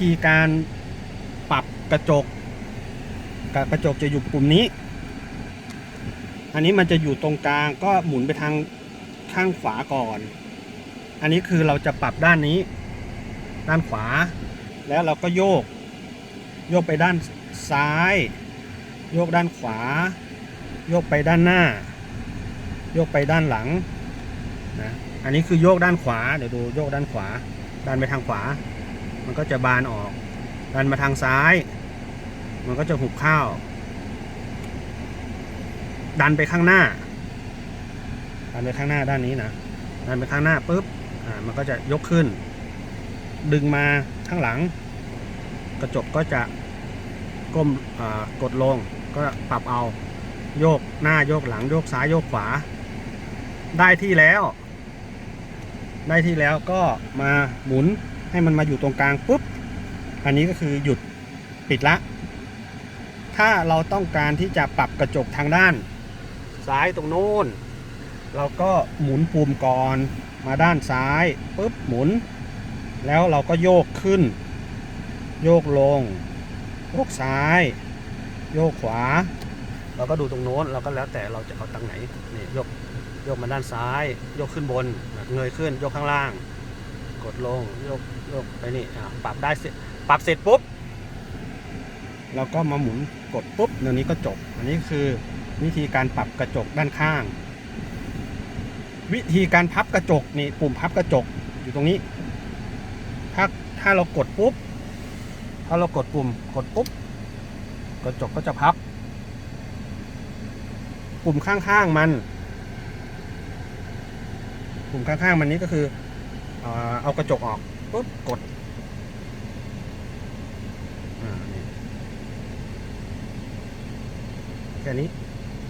ธีการปรับกระจกกระจกจะอยู่ปุ่มนี้ อันนี้มันจะอยู่ตรงกลางก็หมุนไปทางข้างขวาก่อน อันนี้คือเราจะปรับด้านนี้ ด้านขวา แล้วเราก็โยก โยกไปด้านซ้าย โยกด้านขวา โยกไปด้านหน้า โยกไปด้านหลังนะอันนี้คือโยกด้านขวา เดี๋ยวดูโยกด้านขวาดันไปทางขวา มันก็จะบานออก ดันมาทางซ้าย มันก็จะหุบเข้า ดันไปข้างหน้า ดันไปข้างหน้าด้านนี้นะ ดันไปข้างหน้าปุ๊บ อ่า มันก็จะยกขึ้น ดึงมาข้างหลัง กระจกก็จะก้มอ่ากดลง ก็ปรับเอาโยกหน้าโยกหลังโยกซ้ายโยกขวา ได้ที่แล้ว ได้ที่แล้วก็มาหมุน ให้มันมาอยู่ตรงกลางปุ๊บ อันนี้ก็คือหยุดปิดละ ถ้าเราต้องการที่จะปรับกระจกทางด้าน ซ้ายตรงโน้น เราก็หมุนปุ่มก่อนมาด้านซ้ายปุ๊บหมุน แล้วเราก็โยกขึ้น โยกลง โยกซ้าย โยกขวา เราก็ดูตรงโน้นเราก็แล้วแต่เราจะเอาตังไหนนี่ยกยกมาด้านซ้าย ยกขึ้นบนเงยขึ้นยกข้างล่าง กดลงโยกโยกไปนี่อะปรับได้เสร็จปรับเสร็จปุ๊บเราก็มาหมุนกดปุ๊บเดี๋ยวนี้ก็จบ อันนี้คือวิธีการปรับกระจกด้านข้าง วิธีการพับกระจกนี่ปุ่มพับกระจกอยู่ตรงนี้ ถ้าถ้าเรากดปุ๊บถ้าเรากดปุ่มกดปุ๊บกระจกก็จะพับ ปุ่มข้างๆมัน ปุ่มข้างๆมันนี้ก็คือ เอ่อเอากระจกออกปุ๊บกดอ่านี่แค่นี้